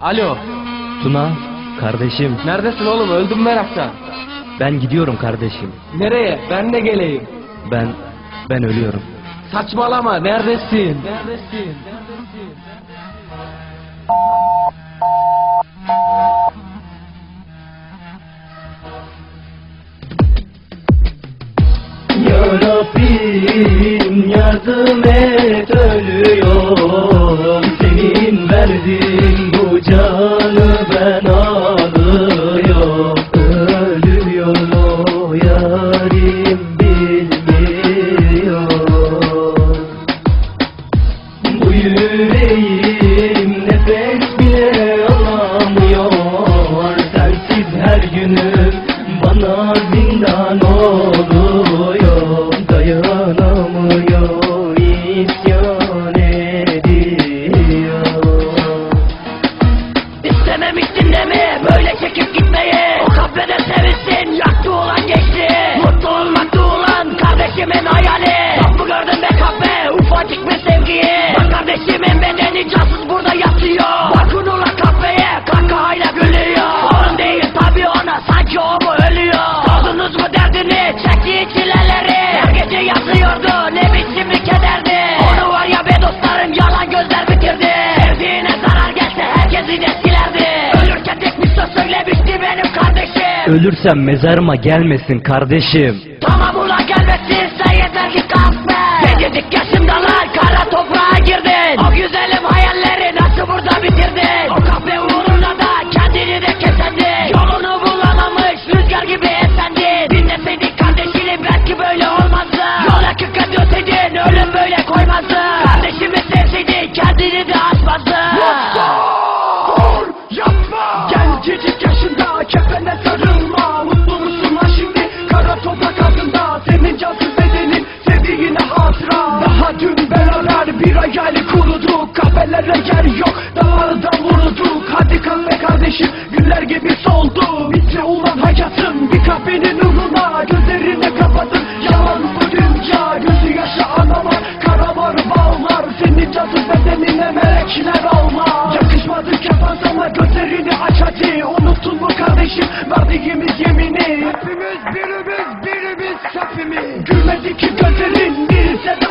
Alo. Tuna, kardeşim. Neredesin oğlum? Öldüm meraktan. Ben gidiyorum kardeşim. Nereye? Ben de geleyim. Ben, ben ölüyorum. Saçmalama. Neredesin? Neredesin? Ya Rabbim yardım et ölüyorum yarim bilmiyor. Bu yüreğim nefes bile alamıyor. Sensiz her günüm bana zindan oluyor. Dayanamıyor isyan ediyor. İstememiştin de mi böyle çekip gitmeyi Ölürsem mezarıma gelmesin kardeşim. Tamam ulan gelmesin sen yeter ki kahve Gencecik yaşımdalar kara toprağa girdin. O güzelim hayalleri nasıl burada bitirdin? O kahve uğruna da kendini de kesendin Yolunu bulamamış rüzgar gibi esendin Dinleseydin kardeşini belki böyle olmazdı Yol hakikaten öteydin ölüm böyle koymazdı Kardeşimi sevseydin kendini de açmazdı Dur yapma. Gencecik yaşında kefene sarılma bir hayali kuruduk Kahvelere yer yok damardan vurulduk Hadi kahve kardeşim güller gibi soldu. Bitti ulan hayatım bir kahvenin uğruna Gözlerini kapatın yalan bu dünya Gözü yaşa anama karamar bağlar. Senin cansız bedenine melekler alma Yakışmadık yapan sana gözlerini aç hadi. Unuttun mu kardeşim verdiğimiz yemini? Hepimiz birimiz birimiz hepimiz. Gülmedi ki gözlerin değilse de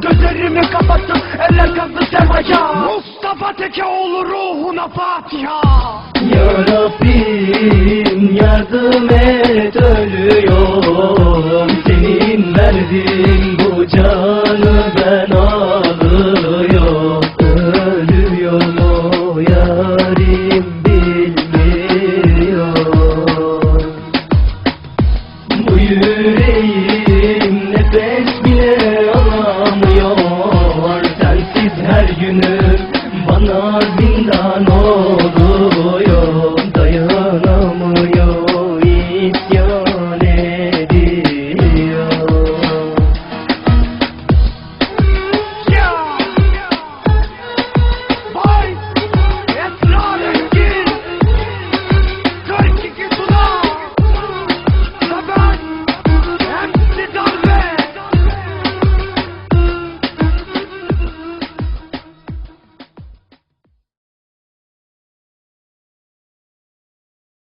Gözlerimi kapattım eller kazdı semaya Mustafa Tekeoğlu ruhuna Fatiha. Ya Rabbim yardım et ölüyorum. Senin verdin bu canı ben